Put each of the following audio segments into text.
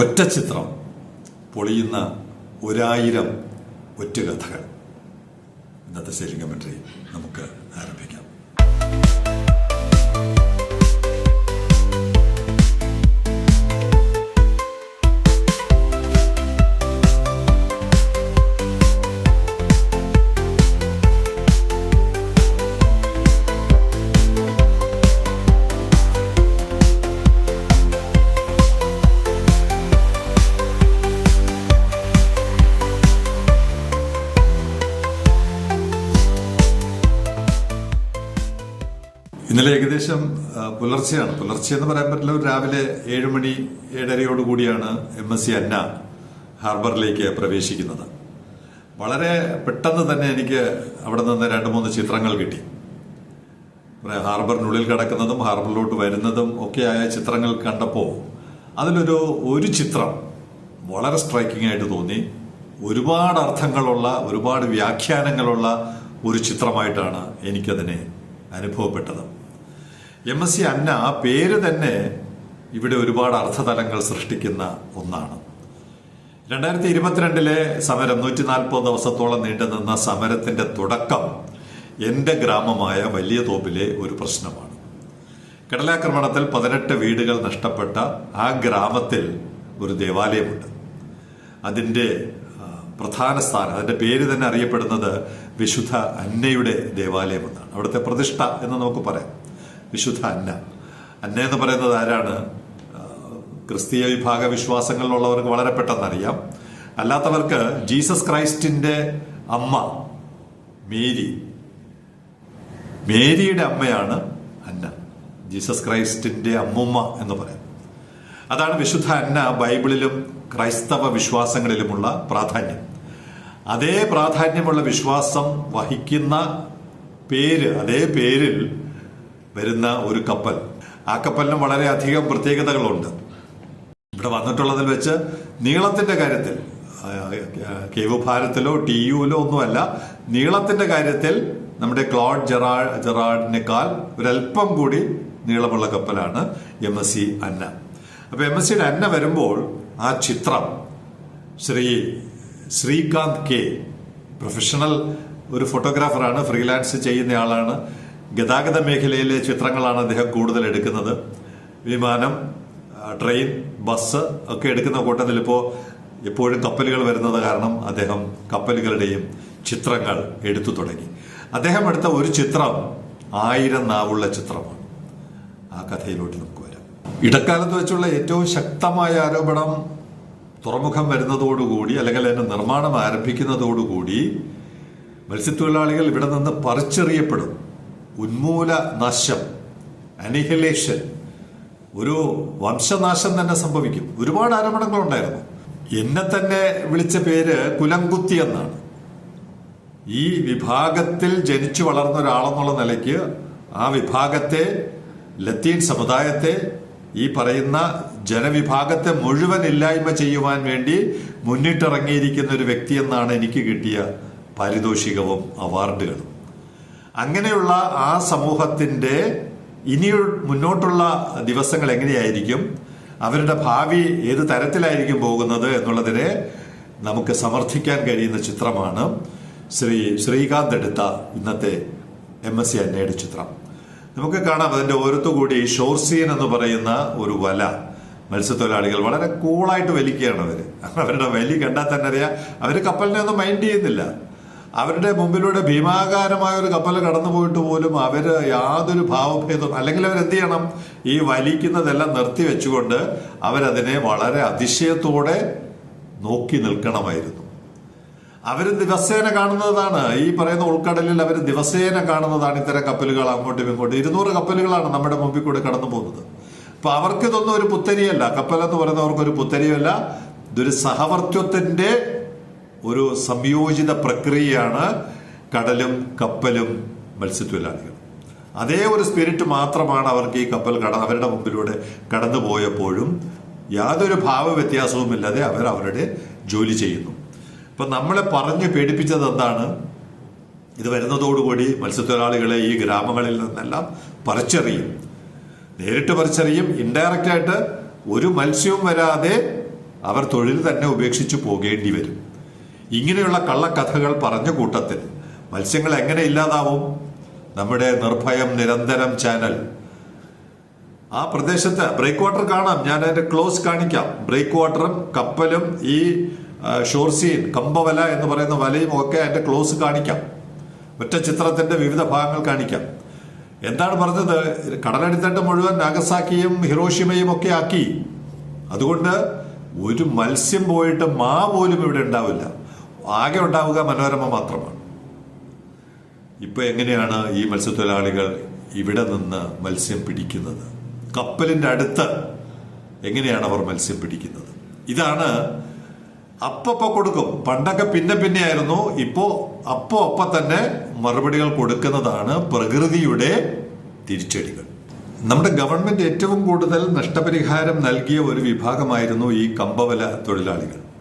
ഒറ്റ ചിത്രം പൊളിയുന്ന ഒരായിരം ഒറ്റുകഥകൾ ഇന്നത്തെ സെയിലിംഗ് കമൻട്രി നമുക്ക് ആരംഭിക്കാം. ഇന്നലെ ഏകദേശം പുലർച്ചെയാണ്. പുലർച്ചെ എന്ന് പറയാൻ പറ്റില്ല ഒരു രാവിലെ ഏഴ് മണി ഏഴരയോട് കൂടിയാണ് എം എസ് സി അന്ന ഹാർബറിലേക്ക് പ്രവേശിക്കുന്നത്. വളരെ പെട്ടെന്ന് തന്നെ എനിക്ക് അവിടെ നിന്ന് രണ്ട് മൂന്ന് ചിത്രങ്ങൾ കിട്ടി. ഹാർബറിനുള്ളിൽ കിടക്കുന്നതും ഹാർബറിലോട്ട് വരുന്നതും ഒക്കെയായ ചിത്രങ്ങൾ കണ്ടപ്പോൾ അതിലൊരു ഒരു ചിത്രം വളരെ സ്ട്രൈക്കിംഗ് ആയിട്ട് തോന്നി. ഒരുപാട് അർത്ഥങ്ങളുള്ള ഒരുപാട് വ്യാഖ്യാനങ്ങളുള്ള ഒരു ചിത്രമായിട്ടാണ് എനിക്കതിനെ അനുഭവപ്പെട്ടത്. എം എസ് സി അന്ന ആ പേര് തന്നെ ഇവിടെ ഒരുപാട് അർത്ഥതലങ്ങൾ സൃഷ്ടിക്കുന്ന ഒന്നാണ്. രണ്ടായിരത്തി ഇരുപത്തിരണ്ടിലെ സമരം നൂറ്റി നാൽപ്പത് ദിവസത്തോളം നീണ്ടു നിന്ന സമരത്തിന്റെ തുടക്കം എന്റെ ഗ്രാമമായ വലിയ തോപ്പിലെ ഒരു പ്രശ്നമാണ്. കടലാക്രമണത്തിൽ പതിനെട്ട് വീടുകൾ നഷ്ടപ്പെട്ട ആ ഗ്രാമത്തിൽ ഒരു ദേവാലയമുണ്ട്. അതിന്റെ പ്രധാന സ്ഥാനം അതിന്റെ പേര് തന്നെ അറിയപ്പെടുന്നത് വിശുദ്ധ അന്നയുടെ ദേവാലയം എന്നാണ് അവിടുത്തെ പ്രതിഷ്ഠ എന്ന് നമുക്ക് പറയാം. വിശുദ്ധ അന്ന. അന്ന എന്ന് പറയുന്നത് ആരാണ്? ക്രിസ്തീയ വിഭാഗ വിശ്വാസങ്ങളിലുള്ളവർക്ക് വളരെ പെട്ടെന്ന് അറിയാം അല്ലാത്തവർക്ക് ജീസസ് ക്രൈസ്റ്റിന്റെ അമ്മ മേരി. മേരിയുടെ അമ്മയാണ് അന്ന. ജീസസ് ക്രൈസ്റ്റിന്റെ അമ്മുമ്മ എന്ന് പറയാം അതാണ് വിശുദ്ധ അന്ന ബൈബിളിലും ക്രൈസ്തവ വിശ്വാസങ്ങളിലുമുള്ള പ്രാധാന്യം. അതേ പ്രാധാന്യമുള്ള വിശ്വാസം വഹിക്കുന്ന പേര് അതേ പേരിൽ വരുന്ന ഒരു കപ്പൽ. ആ കപ്പലിന് വളരെയധികം പ്രത്യേകതകളുണ്ട്. ഇവിടെ വന്നിട്ടുള്ളതിൽ വെച്ച് നീളത്തിന്റെ കാര്യത്തിൽ കേവ് ഭാരത്തിലോ ടി യുവിലോ ഒന്നുമല്ല നീളത്തിന്റെ കാര്യത്തിൽ നമ്മുടെ ക്ലോഡ് ജെറാ ജെറാഡിനേക്കാൾ ഒരല്പം കൂടി നീളമുള്ള കപ്പലാണ് എം എസ് സി അന്ന. അപ്പൊ എം എസ് സിയുടെ അന്ന വരുമ്പോൾ ആ ചിത്രം ശ്രീ ശ്രീകാന്ത് കെ പ്രൊഫഷണൽ ഒരു ഫോട്ടോഗ്രാഫറാണ് ഫ്രീലാൻസ് ചെയ്യുന്നയാളാണ് ഗതാഗത മേഖലയിലെ ചിത്രങ്ങളാണ് അദ്ദേഹം കൂടുതൽ എടുക്കുന്നത്. വിമാനം ട്രെയിൻ ബസ് ഒക്കെ എടുക്കുന്ന കൂട്ടത്തിൽ ഇപ്പോൾ എപ്പോഴും കപ്പലുകൾ വരുന്നത് കാരണം അദ്ദേഹം കപ്പലുകളുടെയും ചിത്രങ്ങൾ എടുത്തു തുടങ്ങി. അദ്ദേഹം എടുത്ത ഒരു ചിത്രം ആയിരം നാവുള്ള ചിത്രമാണ്. ആ കഥയിലോട്ട് നമുക്ക് വരാം. ഇടക്കാലത്ത് വെച്ചുള്ള ഏറ്റവും ശക്തമായ ആരോപണം തുറമുഖം വരുന്നതോടുകൂടി അല്ലെങ്കിൽ അതിന്റെ നിർമ്മാണം ആരംഭിക്കുന്നതോടുകൂടി മത്സ്യത്തൊഴിലാളികൾ ഇവിടെ നിന്ന് പറിച്ചെറിയപ്പെടും. ഉന്മൂല നാശം അനിഹിലേഷൻ ഒരു വംശനാശം തന്നെ സംഭവിക്കും. ഒരുപാട് ആരോപണങ്ങൾ ഉണ്ടായിരുന്നു എന്നെ തന്നെ വിളിച്ച പേര് കുലംകുത്തി എന്നാണ്. ഈ വിഭാഗത്തിൽ ജനിച്ചു വളർന്ന ഒരാളെന്നുള്ള നിലയ്ക്ക് ആ വിഭാഗത്തെ ലത്തീൻ സമുദായത്തെ ഈ പറയുന്ന ജനവിഭാഗത്തെ മുഴുവൻ ഇല്ലായ്മ ചെയ്യുവാൻ വേണ്ടി മുന്നിട്ടിറങ്ങിയിരിക്കുന്ന ഒരു വ്യക്തി എന്നാണ് എനിക്ക് കിട്ടിയ പാരിതോഷികവും അവാർഡുകളും. അങ്ങനെയുള്ള ആ സമൂഹത്തിന്റെ ഇനി മുന്നോട്ടുള്ള ദിവസങ്ങൾ എങ്ങനെയായിരിക്കും? അവരുടെ ഭാവി ഏത് തരത്തിലായിരിക്കും പോകുന്നത് എന്നുള്ളതിനെ നമുക്ക് സമർത്ഥിക്കാൻ കഴിയുന്ന ചിത്രമാണ് ശ്രീ ശ്രീകാന്ത് എടുത്ത ഇന്നത്തെ എം എസ് സി അന്നയുടെ ചിത്രം. നമുക്ക് കാണാം അതിന്റെ ഓരത്തു കൂടി ഷോർസീൻ എന്ന് പറയുന്ന ഒരു വല. മത്സ്യത്തൊഴിലാളികൾ വളരെ കൂളായിട്ട് വലിക്കുകയാണ് അവർ. അവരുടെ വലി കണ്ടാൽ തന്നെ അറിയാം. അവർ കപ്പലിനെ ഒന്നും മൈൻഡ് ചെയ്യുന്നില്ല. അവരുടെ മുമ്പിലൂടെ ഭീമാകാരമായ ഒരു കപ്പൽ കടന്നു പോയിട്ട് പോലും അവർ യാതൊരു ഭാവഭേദവും അല്ലെങ്കിൽ അവർ എന്ത് ചെയ്യണം? ഈ വലിക്കുന്നതെല്ലാം നിർത്തി വെച്ചുകൊണ്ട് അവരതിനെ വളരെ അതിശയത്തോടെ നോക്കി നിൽക്കണമായിരുന്നു. അവർ ദിവസേന കാണുന്നതാണ്. ഈ പറയുന്ന ഉൾക്കടലിൽ അവർ ദിവസേന കാണുന്നതാണ് ഇത്തരം കപ്പലുകൾ അങ്ങോട്ടും ഇങ്ങോട്ടും. ഇരുന്നൂറ് കപ്പലുകളാണ് നമ്മുടെ മുമ്പിൽ കൂടെ കടന്നു പോകുന്നത്. അപ്പൊ അവർക്ക് ഇതൊന്നും ഒരു പുത്തരിയല്ല. കപ്പൽ എന്ന് പറയുന്നവർക്ക് ഒരു പുത്തരിയല്ല. ഇതൊരു സഹവർത്തിത്വത്തിന്റെ ഒരു സംയോജിത പ്രക്രിയയാണ് കടലും കപ്പലും മത്സ്യത്തൊഴിലാളികൾ അതേ ഒരു സ്പിരിറ്റ് മാത്രമാണ് അവർക്ക് ഈ കപ്പൽ കട അവരുടെ മുമ്പിലൂടെ കടന്നു പോയപ്പോഴും യാതൊരു ഭാവ വ്യത്യാസവുമില്ലാതെ അവർ അവരുടെ ജോലി ചെയ്യുന്നു. ഇപ്പൊ നമ്മളെ പറഞ്ഞ് പേടിപ്പിച്ചത് എന്താണ്? ഇത് വരുന്നതോടുകൂടി മത്സ്യത്തൊഴിലാളികളെ ഈ ഗ്രാമങ്ങളിൽ നിന്നെല്ലാം പറിച്ചെറിയും. നേരിട്ട് പറിച്ചെറിയും ഇൻഡയറക്റ്റ് ആയിട്ട് ഒരു മത്സ്യവും വരാതെ അവർ തൊഴിൽ തന്നെ ഉപേക്ഷിച്ചു പോകേണ്ടി വരും. ഇങ്ങനെയുള്ള കള്ളക്കഥകൾ പറഞ്ഞ കൂട്ടത്തിൽ മത്സ്യങ്ങൾ എങ്ങനെ ഇല്ലാതാവും? നമ്മുടെ നിർഭയം നിരന്തരം ചാനൽ. ആ പ്രദേശത്ത് ബ്രേക്ക് വാട്ടർ കാണാം. ഞാൻ അതിന്റെ ക്ലോസ് കാണിക്കാം. ബ്രേക്ക് വാട്ടറും കപ്പലും ഈ ഷോർസീൻ കമ്പവല എന്ന് പറയുന്ന വലയും ഒക്കെ അതിന്റെ ക്ലോസ് കാണിക്കാം. ഒറ്റ ചിത്രത്തിന്റെ വിവിധ ഭാഗങ്ങൾ കാണിക്കാം. എന്താണ് പറഞ്ഞത്? കടലടിത്തട്ട് മുഴുവൻ നാഗസാക്കിയും ഹിറോഷിമയും ഒക്കെ ആക്കി. അതുകൊണ്ട് ഒരു മത്സ്യം പോയിട്ട് മാ പോലും ഇവിടെ ഉണ്ടാവില്ല. ആകെ ഉണ്ടാവുക മനോരമ മാത്രമാണ്. ഇപ്പൊ എങ്ങനെയാണ് ഈ മത്സ്യത്തൊഴിലാളികൾ ഇവിടെ നിന്ന് മത്സ്യം പിടിക്കുന്നത്? കപ്പലിന്റെ അടുത്ത് എങ്ങനെയാണ് അവർ മത്സ്യം പിടിക്കുന്നത്? ഇതാണ് അപ്പപ്പോൾ കൊടുക്കും. പണ്ടൊക്കെ പിന്നെ പിന്നെ ആയിരുന്നു. ഇപ്പോ അപ്പോ അപ്പ തന്നെ മറുപടികൾ കൊടുക്കുന്നതാണ് പ്രകൃതിയുടെ തിരിച്ചടികൾ. നമ്മുടെ ഗവൺമെന്റ് ഏറ്റവും കൂടുതൽ നഷ്ടപരിഹാരം നൽകിയ ഒരു വിഭാഗമായിരുന്നു ഈ കമ്പവല തൊഴിലാളികൾ.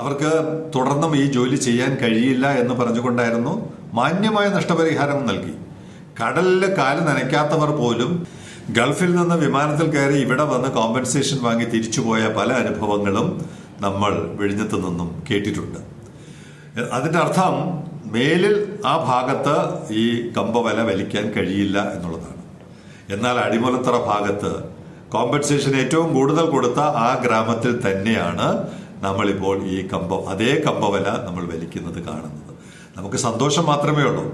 അവർക്ക് തുടർന്നും ഈ ജോലി ചെയ്യാൻ കഴിയില്ല എന്ന് പറഞ്ഞുകൊണ്ടായിരുന്നു മാന്യമായ നഷ്ടപരിഹാരം നൽകി. കടലിൽ കാൽ നനയ്ക്കാത്തവർ പോലും ഗൾഫിൽ നിന്ന് വിമാനത്തിൽ കയറി ഇവിടെ വന്ന് കോമ്പൻസേഷൻ വാങ്ങി തിരിച്ചുപോയ പല അനുഭവങ്ങളും നമ്മൾ വിഴിഞ്ഞത്ത് നിന്നും കേട്ടിട്ടുണ്ട്. അതിന്റെ അർത്ഥം മേലിൽ ആ ഭാഗത്ത് ഈ കമ്പവല വലിക്കാൻ കഴിയില്ല എന്നുള്ളതാണ്. എന്നാൽ അടിമലത്തറ ഭാഗത്ത് കോമ്പൻസേഷൻ ഏറ്റവും കൂടുതൽ കൊടുത്ത ആ ഗ്രാമത്തിൽ തന്നെയാണ് നമ്മളിപ്പോൾ ഈ കമ്പം അതേ കമ്പവല നമ്മൾ വലിക്കുന്നത് കാണുന്നത്. നമുക്ക് സന്തോഷം മാത്രമേ ഉള്ളൂ.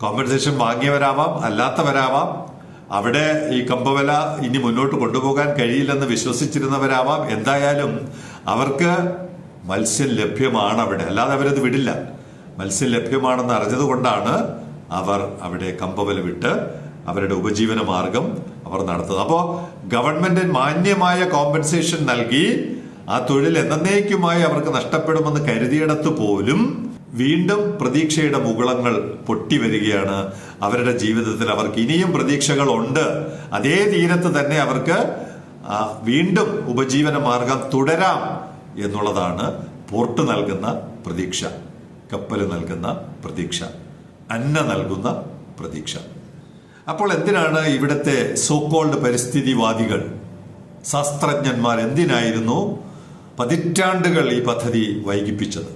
കോമ്പൻസേഷൻ വാങ്ങിയവരാവാം അല്ലാത്തവരാവാം. അവിടെ ഈ കമ്പവല ഇനി മുന്നോട്ട് കൊണ്ടുപോകാൻ കഴിയില്ലെന്ന് വിശ്വസിച്ചിരുന്നവരാവാം. എന്തായാലും അവർക്ക് മത്സ്യം ലഭ്യമാണ് അവിടെ അല്ലാതെ അവരത് വിടില്ല. മത്സ്യം ലഭ്യമാണെന്ന് അറിഞ്ഞതുകൊണ്ടാണ് അവർ അവിടെ കമ്പവല വിട്ട് അവരുടെ ഉപജീവന മാർഗം അവർ നടത്തുന്നത്. അപ്പോൾ ഗവൺമെന്റ് മാന്യമായ കോമ്പൻസേഷൻ നൽകി ആ തൊഴിൽ എന്നേക്കുമായി അവർക്ക് നഷ്ടപ്പെടുമെന്ന് കരുതിയിടത്ത് പോലും വീണ്ടും പ്രതീക്ഷയുടെ മുകുളങ്ങൾ പൊട്ടി വരികയാണ്. അവരുടെ ജീവിതത്തിൽ അവർക്ക് ഇനിയും പ്രതീക്ഷകളുണ്ട് അതേ തീരത്ത് തന്നെ അവർക്ക് വീണ്ടും ഉപജീവന മാർഗം തുടരാം എന്നുള്ളതാണ് പോർട്ട് നൽകുന്ന പ്രതീക്ഷ കപ്പൽ നൽകുന്ന പ്രതീക്ഷ അന്ന നൽകുന്ന പ്രതീക്ഷ. അപ്പോൾ എന്തിനാണ് ഇവിടുത്തെ സോക്കോൾഡ് പരിസ്ഥിതിവാദികൾ ശാസ്ത്രജ്ഞന്മാർ എന്തിനായിരുന്നു പതിറ്റാണ്ടുകൾ ഈ പദ്ധതി വൈകിപ്പിച്ചത്.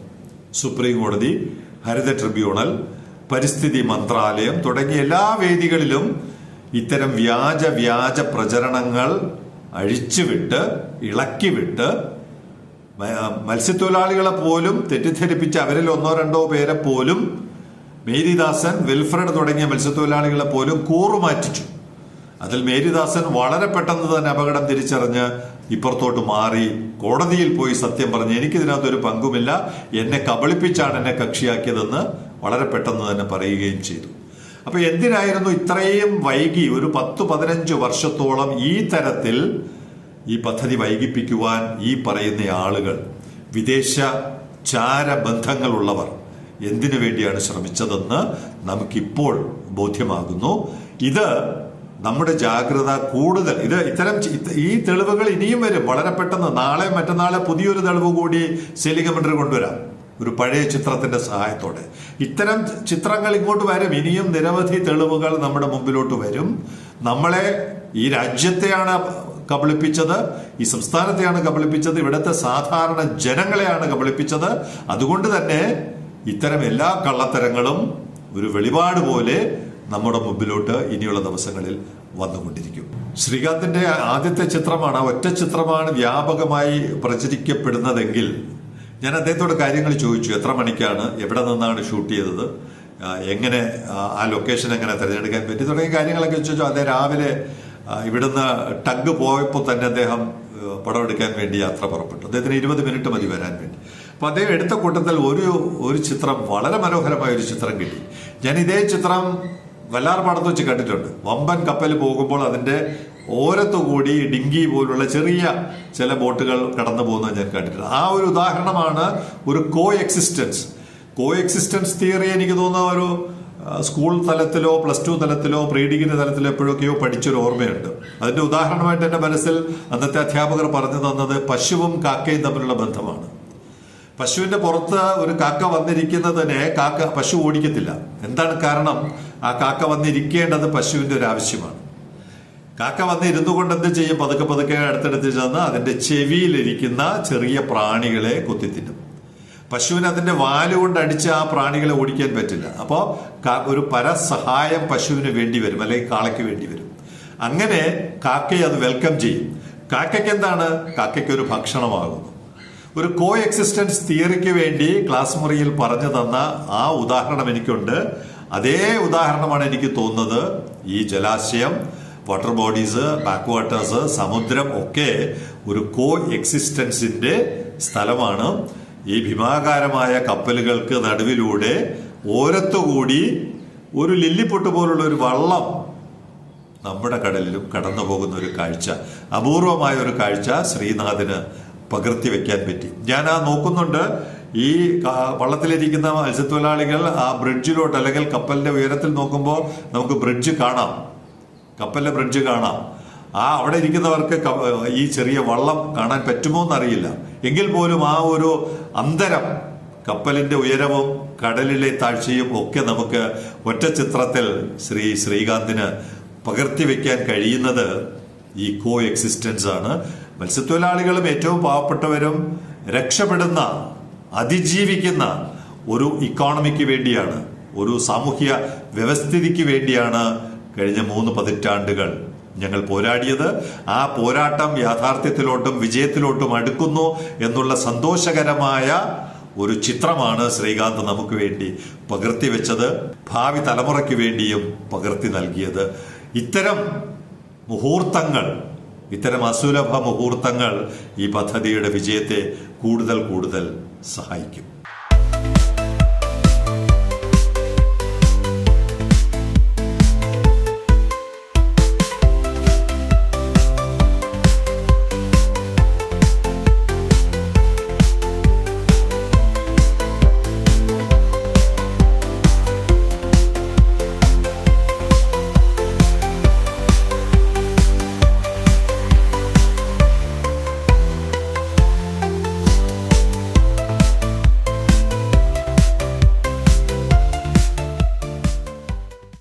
സുപ്രീം കോടതി ഹരിത ട്രിബ്യൂണൽ പരിസ്ഥിതി മന്ത്രാലയം തുടങ്ങിയ എല്ലാ വേദികളിലും ഇത്തരം വ്യാജ വ്യാജ പ്രചരണങ്ങൾ അഴിച്ചുവിട്ട് ഇളക്കിവിട്ട് മത്സ്യത്തൊഴിലാളികളെ പോലും തെറ്റിദ്ധരിപ്പിച്ച് അവരിൽ ഒന്നോ രണ്ടോ പേരെ പോലും മേരിദാസൻ വിൽഫ്രഡ് തുടങ്ങിയ മത്സ്യത്തൊഴിലാളികളെ പോലും കൂറുമാറ്റിച്ചു. അതിൽ മേരിദാസൻ വളരെ പെട്ടെന്ന് തന്നെ അപകടം തിരിച്ചറിഞ്ഞ് ഇപ്പുറത്തോട്ട് മാറി കോടതിയിൽ പോയി സത്യം പറഞ്ഞ് എനിക്കിതിനകത്തൊരു പങ്കുമില്ല. എന്നെ കബളിപ്പിച്ചാണ് എന്നെ കക്ഷിയാക്കിയതെന്ന് വളരെ പെട്ടെന്ന് തന്നെ പറയുകയും ചെയ്തു. അപ്പൊ എന്തിനായിരുന്നു ഇത്രയും വൈകി ഒരു പത്ത് പതിനഞ്ച് വർഷത്തോളം ഈ തരത്തിൽ ഈ പദ്ധതി വൈകിപ്പിക്കുവാൻ ഈ പറയുന്ന ആളുകൾ വിദേശ ചാര ബന്ധങ്ങളുള്ളവർ എന്തിനു വേണ്ടിയാണ് ശ്രമിച്ചതെന്ന് നമുക്കിപ്പോൾ ബോധ്യമാകുന്നു. ഇത് നമ്മുടെ ജാഗ്രത കൂടുതൽ. ഇത് ഇത്തരം ഈ തെളിവുകൾ ഇനിയും വരും. വളരെ പെട്ടെന്ന് നാളെ മറ്റന്നാളെ പുതിയൊരു തെളിവ് കൂടി സെലിഗമെന്ററി കൊണ്ടുവരാം. ഒരു പഴയ ചിത്രത്തിന്റെ സഹായത്തോടെ. ഇത്തരം ചിത്രങ്ങൾ ഇങ്ങോട്ട് വരും. ഇനിയും നിരവധി തെളിവുകൾ നമ്മുടെ മുമ്പിലോട്ട് വരും. നമ്മളെ ഈ രാജ്യത്തെയാണ് കബളിപ്പിച്ചത്. ഈ സംസ്ഥാനത്തെയാണ് കബളിപ്പിച്ചത്. ഇവിടുത്തെ സാധാരണ ജനങ്ങളെയാണ് കബളിപ്പിച്ചത്. അതുകൊണ്ട് തന്നെ ഇത്തരം എല്ലാ കള്ളത്തരങ്ങളും ഒരു വെളിപാട് പോലെ നമ്മുടെ മുമ്പിലോട്ട് ഇനിയുള്ള ദിവസങ്ങളിൽ വന്നുകൊണ്ടിരിക്കും. ശ്രീകാന്തിന്റെ ആദ്യത്തെ ചിത്രമാണ് ഒറ്റ ചിത്രമാണ് വ്യാപകമായി പ്രചരിക്കപ്പെടുന്നതെങ്കിൽ ഞാൻ അദ്ദേഹത്തോട് കാര്യങ്ങൾ ചോദിച്ചു എത്ര മണിക്കാണ് എവിടെ നിന്നാണ് ഷൂട്ട് ചെയ്തത് എങ്ങനെ ആ, ലൊക്കേഷൻ എങ്ങനെ തിരഞ്ഞെടുക്കാൻ പറ്റി തുടങ്ങിയ കാര്യങ്ങളൊക്കെ ചോദിച്ചു. അദ്ദേഹം രാവിലെ ഇവിടുന്ന് ടഗ് പോയപ്പോൾ തന്നെ അദ്ദേഹം പടം എടുക്കാൻ വേണ്ടി യാത്ര പുറപ്പെട്ടു. അദ്ദേഹത്തിന് ഇരുപത് മിനിറ്റ് മതി വരാൻ വേണ്ടി. അപ്പം അദ്ദേഹം എടുത്ത കൂട്ടത്തിൽ ഒരു ഒരു ചിത്രം വളരെ മനോഹരമായ ഒരു ചിത്രം കിട്ടി. ഞാൻ ഇതേ ചിത്രം വല്ലാർപാടത്ത് വെച്ച് കണ്ടിട്ടുണ്ട് വമ്പൻ കപ്പൽ പോകുമ്പോൾ അതിന്റെ ഓരത്തു കൂടി ഡിങ്കി പോലുള്ള ചെറിയ ചില ബോട്ടുകൾ കടന്നു പോകുന്നത് ഞാൻ കണ്ടിട്ടുണ്ട്. ആ ഒരു ഉദാഹരണമാണ് ഒരു co existence co existence theory എനിക്ക് തോന്നുന്ന ഒരു സ്കൂൾ തലത്തിലോ പ്ലസ് ടു തലത്തിലോ പ്രീ ഡിഗ്രി തലത്തിലോ എപ്പോഴൊക്കെയോ പഠിച്ചൊരു ഓർമ്മയുണ്ട്. അതിന്റെ ഉദാഹരണമായിട്ട് എന്റെ മനസ്സിൽ അന്നത്തെ അധ്യാപകർ പറഞ്ഞു തന്നത് പശുവും കാക്കയും തമ്മിലുള്ള ബന്ധമാണ്. പശുവിന്റെ പുറത്ത് ഒരു കാക്ക വന്നിരിക്കുന്നതിനെ കാക്ക പശു ഓടിക്കത്തില്ല. എന്താണ് കാരണം? ആ കാക്ക വന്നിരിക്കേണ്ടത് പശുവിന്റെ ഒരു ആവശ്യമാണ്. കാക്ക വന്നിരുന്നു കൊണ്ട് എന്ത് ചെയ്യും? പതുക്കെ പതുക്കെ അടുത്തടുത്ത് ചെന്ന് അതിന്റെ ചെവിയിലിരിക്കുന്ന ചെറിയ പ്രാണികളെ കുത്തിത്തിന്നും. പശുവിന് അതിന്റെ വാൽ കൊണ്ട് അടിച്ച് ആ പ്രാണികളെ ഓടിക്കാൻ പറ്റില്ല. അപ്പോൾ ഒരു പരസഹായം പശുവിന് വേണ്ടി വരും അല്ലെങ്കിൽ കാളയ്ക്ക് വേണ്ടി വരും. അങ്ങനെ കാക്കയെ അത് വെൽക്കം ചെയ്യും. കാക്കയ്ക്ക് എന്താണ്? കാക്കയ്ക്ക് ഒരു ഭക്ഷണമാകുന്നു. ഒരു കോ എക്സിസ്റ്റൻസ് തിയറിക്ക് വേണ്ടി ക്ലാസ് മുറിയിൽ പറഞ്ഞു തന്ന ആ ഉദാഹരണം എനിക്കുണ്ട്. അതേ ഉദാഹരണമാണ് എനിക്ക് തോന്നുന്നത്. ഈ ജലാശയം വാട്ടർ ബോഡീസ് ബാക്ക് വാട്ടേഴ്സ് സമുദ്രം ഒക്കെ ഒരു കോ എക്സിസ്റ്റൻസിന്റെ സ്ഥലമാണ്. ഈ ഭീമാകാരമായ കപ്പലുകൾക്ക് നടുവിലൂടെ ഓരത്തുകൂടി ഒരു ലില്ലിപ്പൊട്ട് പോലുള്ള ഒരു വള്ളം നമ്മുടെ കടലിലും കടന്നു പോകുന്ന ഒരു കാഴ്ച. അപൂർവമായ ഒരു കാഴ്ച ശ്രീനാഥിന് പകർത്തി വെക്കാൻ പറ്റി. ഞാൻ ആ നോക്കുന്നുണ്ട്. ഈ വള്ളത്തിലിരിക്കുന്ന മത്സ്യത്തൊഴിലാളികൾ ആ ബ്രിഡ്ജിലോട്ട് അല്ലെങ്കിൽ കപ്പലിന്റെ ഉയരത്തിൽ നോക്കുമ്പോൾ നമുക്ക് ബ്രിഡ്ജ് കാണാം. കപ്പലിന്റെ ബ്രിഡ്ജ് കാണാം. ആ അവിടെ ഇരിക്കുന്നവർക്ക് ഈ ചെറിയ വള്ളം കാണാൻ പറ്റുമോ എന്നറിയില്ല. എങ്കിൽ പോലും ആ ഒരു അന്തരം കപ്പലിന്റെ ഉയരവും കടലിലെ താഴ്ചയും ഒക്കെ നമുക്ക് ഒറ്റ ചിത്രത്തിൽ ശ്രീ ശ്രീകാന്തിന് പകർത്തി വെക്കാൻ കഴിയുന്നത് ഈ കോ എക്സിസ്റ്റൻസ് ആണ്. മത്സ്യത്തൊഴിലാളികളും ഏറ്റവും പാവപ്പെട്ടവരും രക്ഷപ്പെടുന്ന അതിജീവിക്കുന്ന ഒരു ഇക്കോണമിക്ക് വേണ്ടിയാണ് ഒരു സാമൂഹ്യ വ്യവസ്ഥിതിക്ക് വേണ്ടിയാണ് കഴിഞ്ഞ മൂന്ന് പതിറ്റാണ്ടുകൾ ഞങ്ങൾ പോരാടിയത്. ആ പോരാട്ടം യാഥാർത്ഥ്യത്തിലോട്ടും വിജയത്തിലോട്ടും അടുക്കുന്നു എന്നുള്ള സന്തോഷകരമായ ഒരു ചിത്രമാണ് ശ്രീകാന്ത് നമുക്ക് വേണ്ടി പകർത്തി വെച്ചത് ഭാവി തലമുറയ്ക്ക് വേണ്ടിയും പകർത്തി നൽകിയത്. ഇത്തരം മുഹൂർത്തങ്ങൾ ഇത്തരം അസുലഭ മുഹൂർത്തങ്ങൾ ഈ പദ്ധതിയുടെ വിജയത്തെ കൂടുതൽ കൂടുതൽ സഹായിക്കും.